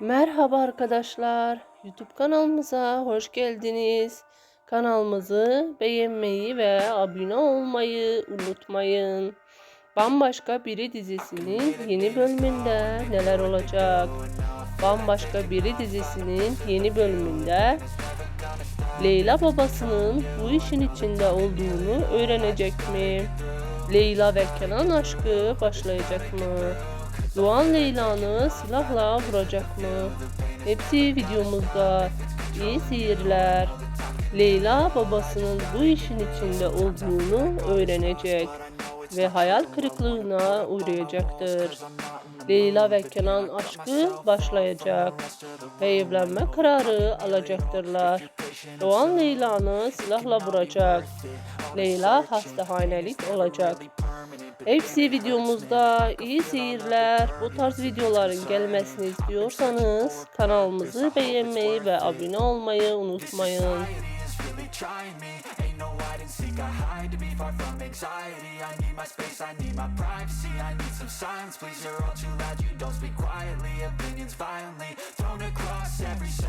Merhaba arkadaşlar. YouTube kanalımıza hoş geldiniz. Kanalımızı beğenmeyi ve abone olmayı unutmayın. Bambaşka Biri dizisinin yeni bölümünde neler olacak? Bambaşka Biri dizisinin yeni bölümünde Leyla babasının bu işin içinde olduğunu öğrenecek mi? Leyla ve Kenan aşkı başlayacak mı? Doğan Leyla'nı silahla vuracak mı? Hepsi videomuzda. İyi seyirler. Leyla babasının bu işin içinde olduğunu öğrenecek ve hayal kırıklığına uğrayacaktır. Leyla ve Kenan aşkı başlayacak ve evlenme kararı alacaktırlar. Doğan Leyla'nı silahla vuracak. Leyla hastahanelik olacak. Hepsi videomuzda iyi seyirler. Bu tarz videoların gelmesini istiyorsanız kanalımızı beğenmeyi ve abone olmayı unutmayın. I hide to be far from anxiety I need my space, I need my privacy I need some silence, please, you're all too loud You don't speak quietly, opinions violently Thrown across every surface